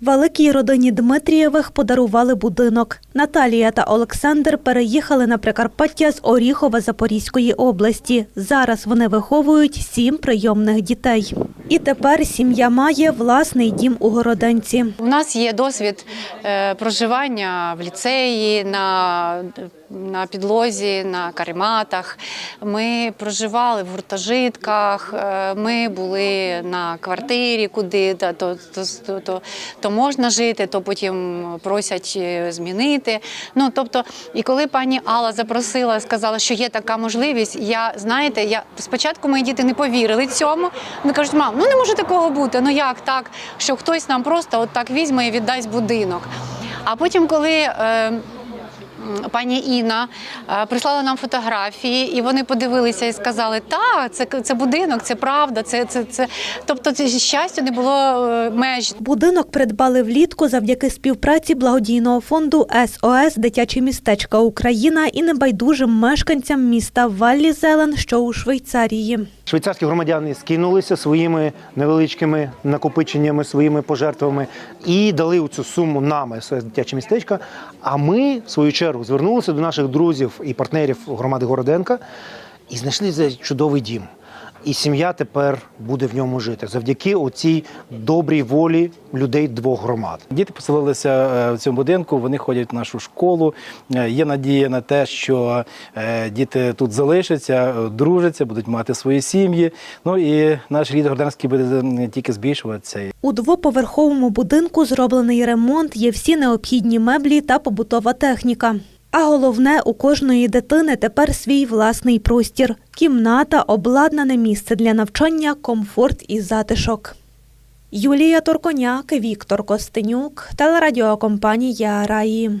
Великій родині Дмитрієвих подарували будинок. Наталія та Олександр переїхали на Прикарпаття з Оріхова Запорізької області. Зараз вони виховують сім прийомних дітей. І тепер сім'я має власний дім у Городенці. У нас є досвід е, проживання в ліцеї, на, на підлозі, на карематах. Ми проживали в гуртожитках, е, ми були на квартирі, куди то, то, то, то, то можна жити, то потім просять е, змінити. Ну, тобто, і коли пані Алла запросила, сказала, що є така можливість, я знаєте, я спочатку мої діти не повірили цьому. Вони кажуть, мам, ну не може такого бути. Ну як так, що хтось нам просто от так візьме і віддасть будинок. А потім, коли е, пані Інна е, прислала нам фотографії, і вони подивилися і сказали, так, це, це будинок, це правда, це, це, це. Тобто це щастя не було е, меж. Будинок придбали влітку завдяки співпраці благодійного фонду СОС Дитяче містечка Україна і небайдужим мешканцям міста Валлі Зелен, що у Швейцарії. Швейцарські громадяни скинулися своїми невеличкими накопиченнями, своїми пожертвами і дали цю суму нам, СОС дитяче містечко. А ми, в свою чергу, звернулися до наших друзів і партнерів громади Городенка і знайшли цей чудовий дім. І сім'я тепер буде в ньому жити завдяки оцій добрій волі людей двох громад. Діти поселилися е, в цьому будинку, вони ходять в нашу школу. Е, Є надія на те, що е, діти тут залишаться, дружаться, будуть мати свої сім'ї. Ну і наш рід Горданський буде тільки збільшуватися. У двоповерховому будинку зроблений ремонт, є всі необхідні меблі та побутова техніка. А головне, у кожної дитини тепер свій власний простір. Кімната, обладнане місце для навчання, комфорт і затишок. Юлія Торконяк, Віктор Костенюк, телерадіокомпанія Раї.